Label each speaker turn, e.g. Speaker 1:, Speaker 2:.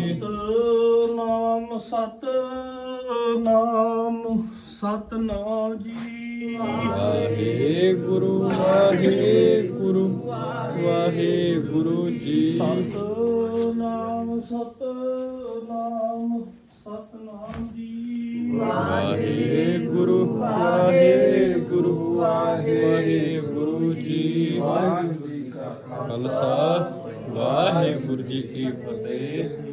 Speaker 1: ਸਤਨਾਮ ਸਤਨਾਮ ਸਤਨਾਮ ਜੀ।
Speaker 2: ਵਾਹਿਗੁਰੂ ਵਾਹਿਗੁਰੂ ਵਾਹਿਗੁਰੂ ਜੀ।
Speaker 1: ਸਤਨਾਮ ਸਤਨਾਮ ਸਤਨਾਮ ਜੀ।
Speaker 2: ਵਾਹਿਗੁਰੂ ਵਾਹਿਗੁਰੂ ਵਾਹਿਗੁਰੂ ਜੀ। ਵਾਹਿਗੁਰੂ ਜੀ ਕਾ ਖਾਲਸਾ ਵਾਹਿਗੁਰੂ ਜੀ ਕੀ ਫਤਿਹ।